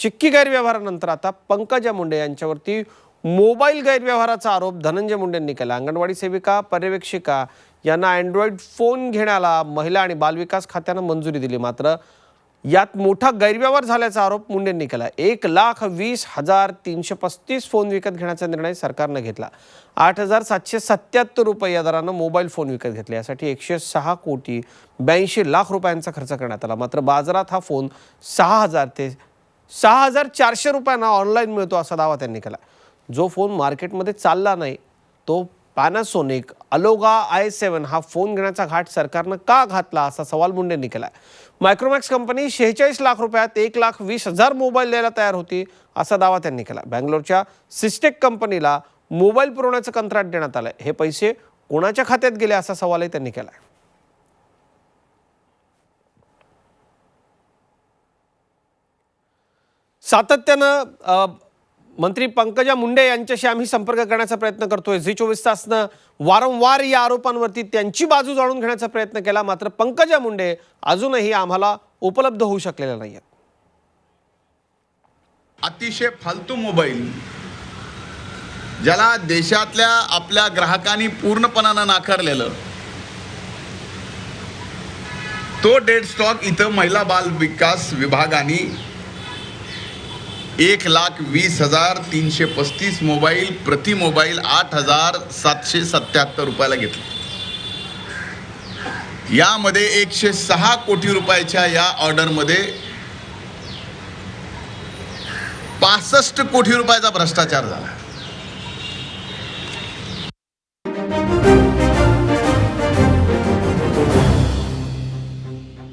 चिक्की गैरव्यवहारानंतर आता पंकजा मुंडे यांच्यावरती मोबाईल गैरव्यवहाराचा आरोप धनंजय मुंडेंनी केला. अंगणवाडी सेविका पर्यवेक्षिका यांना अँड्रॉइड फोन घेण्याला महिला आणि बालविकास खात्यानं मंजुरी दिली मात्र यात मोठा गैरव्यवहार झाल्याचा आरोप मुंडेंनी केला. एक लाख वीस हजार तीनशे पस्तीस फोन विकत घेण्याचा निर्णय सरकारनं घेतला. आठ हजार सातशे सत्याहत्तर रुपये या दरानं मोबाईल फोन विकत घेतले. यासाठी एकशे सहा कोटी ब्याऐंशी लाख रुपयांचा खर्च करण्यात आला. मात्र बाजारात हा फोन सहा हजार ते सहा हजार चारशे रुपयांना ऑनलाईन मिळतो असा दावा त्यांनी केला. जो फोन मार्केटमध्ये चालला नाही तो पॅनासोनिक अलोगा आय सेवन हा फोन घेण्याचा घाट सरकारनं का घातला असा सवाल मुंडेंनी केला. मायक्रोमॅक्स कंपनी शेहेचाळीस लाख रुपयात एक लाख वीस हजार मोबाईल द्यायला तयार होती असा दावा त्यांनी केला. बँगलोरच्या सिस्टेक कंपनीला मोबाईल पुरवण्याचं कंत्राट देण्यात आलं हे पैसे कोणाच्या खात्यात गेले असा सवालही त्यांनी केला सातत्यानं मंत्री पंकजा मुंडे यांच्याशी आम्ही संपर्क करण्याचा प्रयत्न करतोय. झी चोवीस तासनं वारंवार या आरोपांवरती त्यांची बाजू जाणून घेण्याचा प्रयत्न केला. मात्र पंकजा मुंडे अजूनही आम्हाला उपलब्ध होऊ शकलेल्या नाही अतिशय फालतू मोबाईल ज्याला देशातल्या आपल्या ग्राहकांनी पूर्णपणानं नाकारलेलं. तो डेड स्टॉक इथं महिला बाल विकास विभागाने एक लाख वीस हजार तीनशे पस्तीस मोबाईल प्रति मोबाईल आठ हजार सातशे सत्याहत्तर रुपयाला घेतला. यामध्ये एकशे सहा कोटी रुपयाच्या या ऑर्डरमध्ये पासष्ट कोटी रुपयाचा भ्रष्टाचार झाला.